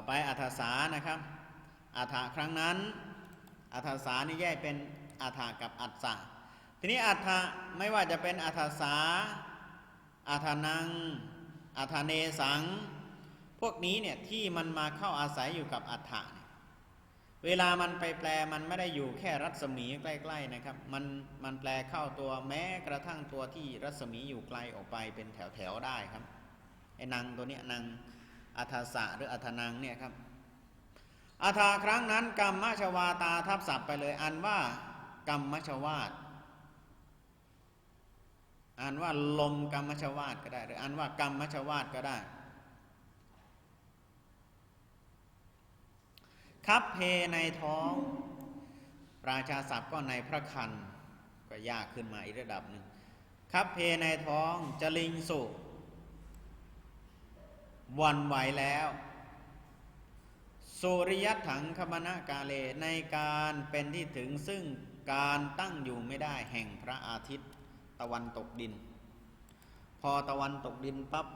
ต่อไปอัฐสานะครับอัฐครั้งนั้นอัฐสานี่แยกเป็นอัฐกับอัฏสะทีนี้อัฏฐไม่ว่าจะเป็นอัฏฐสาอัฏฐนังอัฏฐเนสัง พวกนี้เนี่ยที่มันมาเข้าอาศัยอยู่กับอัฏฐะเนี่ยเวลามันไปแปลมันไม่ได้อยู่แค่รัศมีใกล้ๆนะครับ มันมันแปลเข้าตัวแม้กระทั่งตัวที่รัศมีอยู่ไกลออกไปเป็นแถวๆได้ครับไอ้นางตัวเนี้ยนาง อัฏฐสะหรืออัฏฐนังเนี่ยครับอัฏฐาครั้งนั้น กรรมมชวาตาทับศัพท์ไปเลย อันว่ากรรมมชวาตอ่านว่าลมกรรมชวาตก็ได้ หรืออ่านว่ากรรมมชวาตก็ได้คับเพในท้อง ราชาศัพท์ก็ในพระคันก็ยากขึ้นมาอีกระดับหนึ่งคับเพในท้องจลิงสุ วันไหวแล้วสุริยัตถังคมณกาเลในการเป็นที่ถึงซึ่งการตั้งอยู่ไม่ได้แห่งพระอาทิตย์ตะวันตกดิน พอตะวันตกดินปั๊บ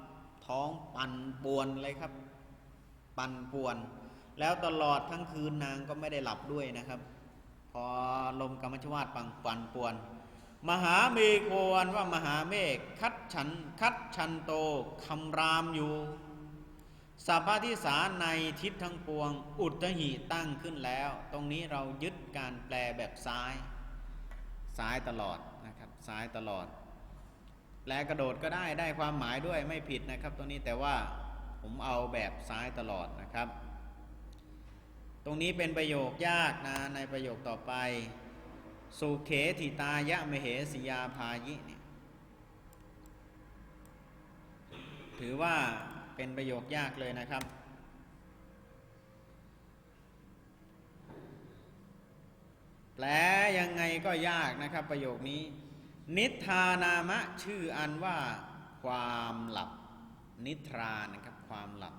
ท้องปั่นป่วนเลยครับ ปั่นป่วน แล้วตลอดทั้งคืนนางก็ไม่ได้หลับด้วยนะครับ พอลมกรรมชวาตปังปั่นป่วน มหาเมฆโวันว่ามหาเมฆคัดฉันคัดชันโตคำรามอยู่ สัพพะทิสาในทิศทั้งปวง อุตหิตั้งขึ้นแล้ว ตรงนี้เรายึดการแปลแบบซ้าย ซ้ายตลอดนะครับ ซ้ายตลอด แปลกระโดดก็ได้ได้ความหมายด้วยไม่ผิดนะครับตรงนี้แต่ว่าผมเอาแบบซ้ายตลอดนะครับ ตรงนี้เป็นประโยคยากนะในประโยคต่อไป สุเขติตายะมเหสียาพายิเนี่ยถือว่า เป็นประโยคยากเลยนะครับ แปลยังไงก็ยากนะครับประโยคนี้ นิทานามะชื่ออันว่า ความหลับ นิทรานะครับความหลับ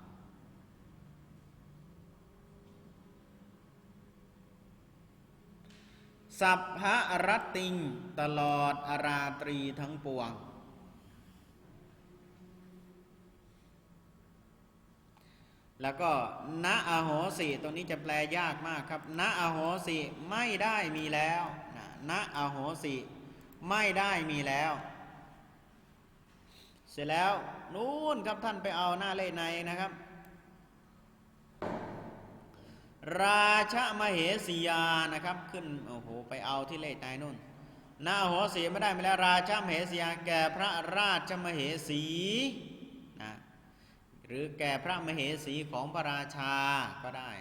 สัพพะรัตติง ตลอดอาราตรีทั้งปวง แล้วก็ณอโหสิตรงนี้จะแปลยากมากครับณอโหสิไม่ได้มีแล้วนะณอโหสิไม่ได้มีแล้ว เสร็จแล้วนู่นครับท่านไปเอาหน้าเลขในนะครับ ราชมเหสียานะครับ ขึ้นโอ้โหไปเอาที่เลขในนู่นนาโหสีไม่ได้มาแล้ว ราชมเหสียาแก่พระราชมเหสี รือแก่พระมเหสีของพระราชาก็ได้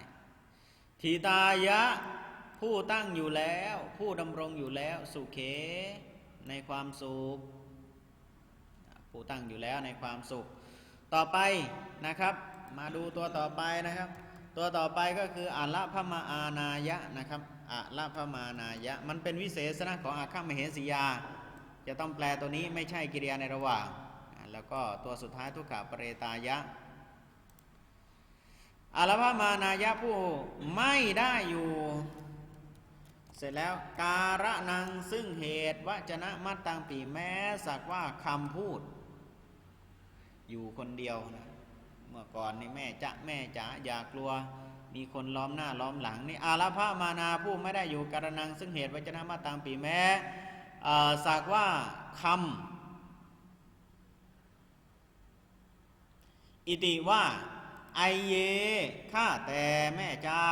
ทีตายะผู้ตั้งอยู่แล้ว ผู้ดำรงอยู่แล้วสุเขในความสุข ผู้ตั้งอยู่แล้วในความสุข ต่อไปนะครับ มาดูตัวต่อไปนะครับ ตัวต่อไปก็คืออาละพมาานายะนะครับอาละพมานายะ มันเป็นวิเศษณะของอาฆามเหสียา จะต้องแปลตัวนี้ไม่ใช่กิริยาในระหว่าง แล้วก็ตัวสุดท้ายทุกขปเรตายะ อาละพมานายะผู้ไม่ได้อยู่ เสร็จแล้วการะนังซึ่งเหตุวจนะมัตตังปีแม้สักว่าคำพูด อยู่คนเดียวนะเมื่อก่อนนี่แม่จะแม่จ๋าอย่ากลัว มีคนล้อมหน้าล้อมหลังนี่อาลพะมานาผู้ไม่ได้อยู่การนัง ซึ่งเหตุวจนะมาตามปีแม้สักว่าคำอิติว่า ไอเย ข้าแต่แม่เจ้า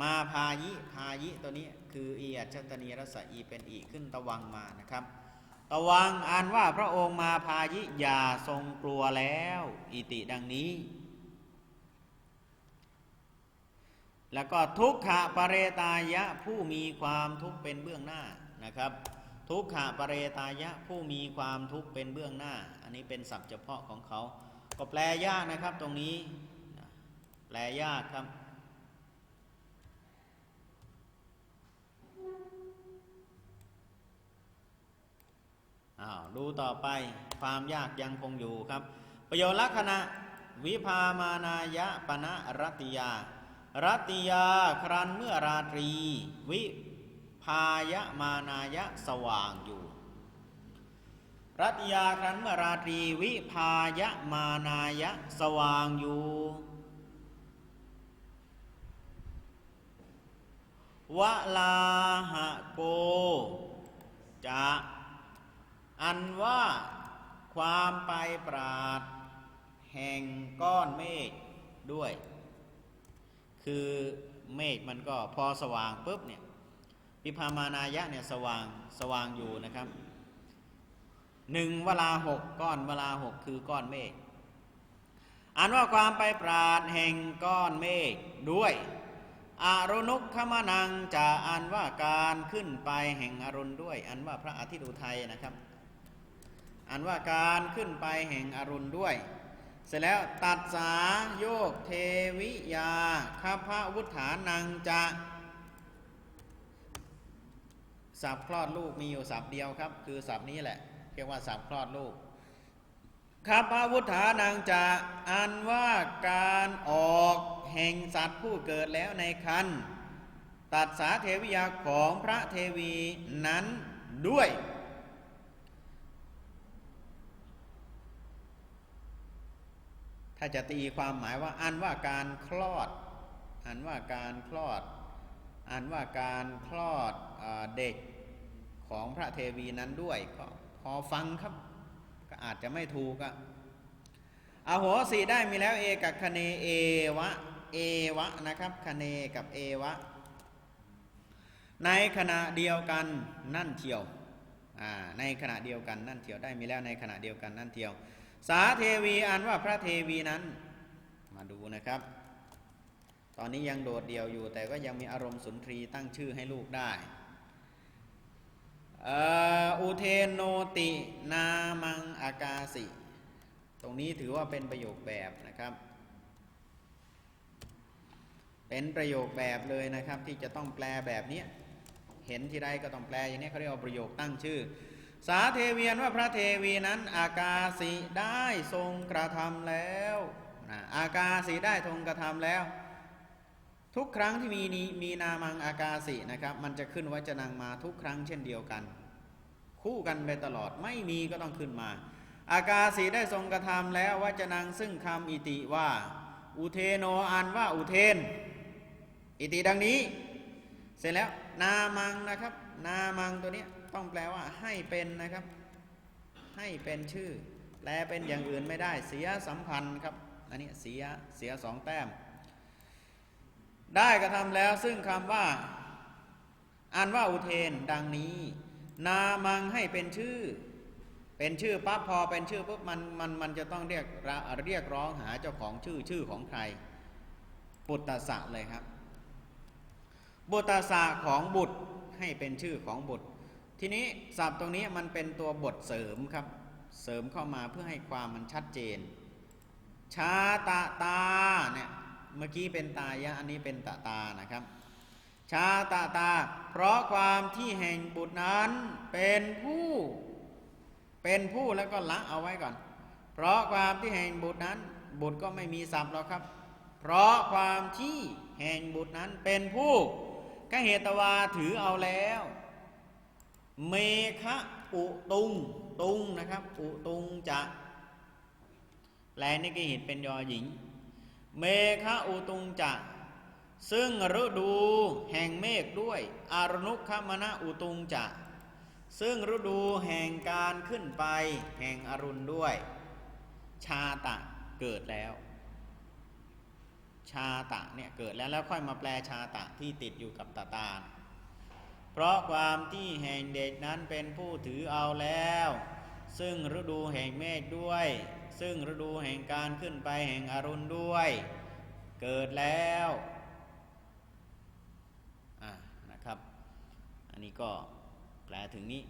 มาพายิ พายิตัวนี้คืออีอัจฉตนีรสอีเป็นอีขึ้นตะวังมานะครับตะวังอ่านว่าพระองค์มาพายิอย่าทรงกลัวแล้ว อิติดังนี้ แล้วก็ทุกขะปะเรตายะผู้มีความทุกข์เป็นเบื้องหน้านะครับ ทุกขะปะเรตายะผู้มีความทุกข์เป็นเบื้องหน้า อันนี้เป็นศัพท์เฉพาะของเขา ก็แปลยากนะครับตรงนี้ แปลยากครับ อ้าว ดูต่อไปความยากยังคงอยู่ครับ ประโยชน์ลักษณะ วิพามานายะปณะรัติยา รัตติยาครันเมื่อราตรี วิพายะมานายะสว่างอยู่ รัตยาครันมื่ราตรีวิพายะมานายะสว่างอยู่ วลาหะโก จะ อันว่าความไปปราด แห่งก้อนเมฆด้วย คือเมฆมันก็พอสว่างปุ๊บเนี่ยวิพามานายะเนี่ยสว่างสว่างอยู่นะครับ หนึ่งเวลาหกก้อนเวลาหกคือก้อนเมฆอันว่าความไปปราดแห่งก้อนเมฆด้วยอรุณุขมนังจะอันว่าการขึ้นไปแห่งอรุณด้วย อันว่าพระอาทิตย์อุทัยนะครับ อันว่าการขึ้นไปแห่งอรุณด้วย เสร็จแล้วตัดสาโยกเทวิยาคาพระวุฒานังจะสับคลอดลูกมีอยู่สับเดียวครับ คือสับนี้แหละ เรียกว่าสับคลอดลูกข้าพระวุฒานังจะอันว่าการออกแห่งสัตว์ผู้เกิดแล้วในคันตัดสาเทวิยาของพระเทวีนั้นด้วย ถ้าจะตีความหมายว่าอันว่าการคลอด อันว่าการคลอด อันว่าการคลอดเด็กของพระเทวีนั้นด้วยก็ พอฟังครับ ก็อาจจะไม่ถูกอะอโหสีได้มีแล้วเอกับคเนเอวะเอวะนะครับคเนกับเอวะ ในขณะเดียวกันนั่นเทียวในขณะเดียวกันนั่นเทียวได้มีแล้วในขณะเดียวกันนั่นเทียว สาเทวีอันว่าพระเทวีนั้น มาดูนะครับ ตอนนี้ยังโดดเดี่ยวอยู่ แต่ก็ยังมีอารมณ์สุนทรีตั้งชื่อให้ลูกได้ อุเทนโนตินามังอากาสิ ตรงนี้ถือว่าเป็นประโยคแบบนะครับ เป็นประโยคแบบเลยนะครับ ที่จะต้องแปลแบบนี้เห็นที่ใดก็ต้องแปลอย่างนี้เขาเรียกว่าประโยคตั้งชื่อ สาเทวียนว่าพระเทวีนั้น อากาสิได้ทรงกระทำแล้วนะอากาสิได้ทรงกระทำแล้ว ทุกครั้งที่มีนี้มีนามังอากาสินะครับ มันจะขึ้นวจนังมาทุกครั้งเช่นเดียวกัน คู่กันไปตลอดไม่มีก็ต้องขึ้นมา อากาสีได้ทรงกระทำแล้ววจนังซึ่งคำอิติว่า อุเทโนอันว่าอุเทน อิติดังนี้ เสร็จแล้วนามังนะครับ นามังตัวนี้ต้องแปลว่าให้เป็นนะครับ ให้เป็นชื่อแปลเป็นอย่างอื่นไม่ได้เสียสัมพันธ์ครับอันนี้เสียเสียสองแต้ม ได้กระทำแล้วซึ่งคำว่าอันว่าอุเทนดังนี้ นามังให้เป็นชื่อ เป็นชื่อปั๊บพอเป็นชื่อปุ๊บมันมันมันจะต้องเรียกรเรียกร้องหาเจ้าของชื่อชื่อของใคร ปุตตะสะเลยครับ บุตรสะของบุตรให้เป็นชื่อของบุตร ทีนี้ศัพท์ตรงนี้มันเป็นตัวบทเสริมครับ เสริมเข้ามาเพื่อให้ความมันชัดเจนชาตาตา เมื่อกี้เป็นตายะอันนี้เป็นตาตานะครับชาตาตา เพราะความที่แห่งบุตรนั้นเป็นผู้ เป็นผู้แล้วก็ละเอาไว้ก่อน เพราะความที่แห่งบุตรนั้น บุตรก็ไม่มีศัพท์หรอกครับ เพราะความที่แห่งบุตรนั้นเป็นผู้กเหตวาถือเอาแล้ว เมฆะอุตุง ตุงนะครับ อุตุงจะแปลนี่ก็เห็นเป็นยอหญิง เมฆะอุตุงจะซึ่งฤดูแห่งเมฆด้วย อารนุคมณะอุตุงจะซึ่งฤดูแห่งการขึ้นไป แห่งอรุณด้วย ชาตะเกิดแล้ว ชาตะเนี่ยเกิดแล้วแล้วค่อยมาแปลชาตะที่ติดอยู่กับตาตา เพราะความที่แห่งเด็กนั้นเป็นผู้ถือเอาแล้ว ซึ่งฤดูแห่งเมฆด้วย ซึ่งฤดูแห่งการขึ้นไปแห่งอรุณด้วย เกิดแล้วอะนะครับ อันนี้ก็แปลถึงนี้